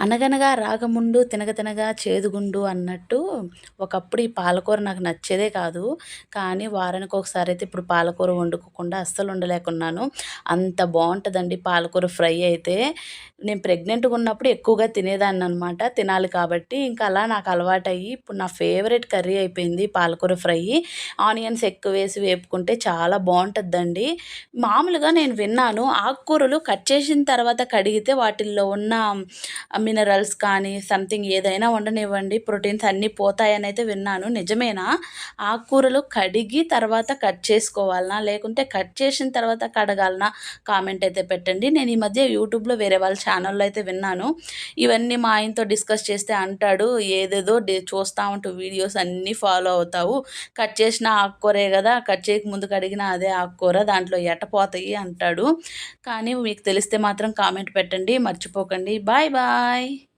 అనగనగా రాగముండు తినగ తినగా చేదుగుండు అన్నట్టు ఒకప్పుడు ఈ పాలకూర నాకు నచ్చేదే కాదు. కానీ వారానికి ఒకసారి అయితే ఇప్పుడు పాలకూర వండుకోకుండా అస్సలు ఉండలేకున్నాను అంత బాగుంటుందండి పాలకూర ఫ్రై అయితే. నేను ప్రెగ్నెంట్గా ఉన్నప్పుడు ఎక్కువగా తినేదాన్ని అనమాట తినాలి కాబట్టి ఇంకా అలా నాకు అలవాటయ్యి ఇప్పుడు నా ఫేవరెట్ కర్రీ అయిపోయింది పాలకూర ఫ్రై. ఆనియన్స్ ఎక్కువ వేసి వేపుకుంటే చాలా బాగుంటుందండి మామూలుగా నేను విన్నాను ఆకుకూరలు కట్ చేసిన తర్వాత కడిగితే వాటిల్లో ఉన్న మినరల్స్ కానీ సంథింగ్ ఏదైనా ఉండనివ్వండి ప్రోటీన్స్ అన్నీ పోతాయని అయితే విన్నాను. నిజమేనా? ఆకుకూరలు కడిగి తర్వాత కట్ చేసుకోవాలనా? లేకుంటే కట్ చేసిన తర్వాత కడగాలనా? కామెంట్ అయితే పెట్టండి. నేను ఈ మధ్య యూట్యూబ్లో వేరే వాళ్ళ ఛానల్లో అయితే విన్నాను. ఇవన్నీ మా ఆయనతో డిస్కస్ చేస్తే అంటాడు ఏదేదో చూస్తూ ఉంటూ వీడియోస్ అన్నీ ఫాలో అవుతావు. కట్ చేసిన ఆకుకూరే కదా కట్ చేయక ముందు కడిగిన అదే ఆకుకూర దాంట్లో ఎట్టపోతాయి అంటాడు. కానీ మీకు తెలిస్తే మాత్రం కామెంట్ పెట్టండి. మర్చిపోకండి. Bye bye Bye.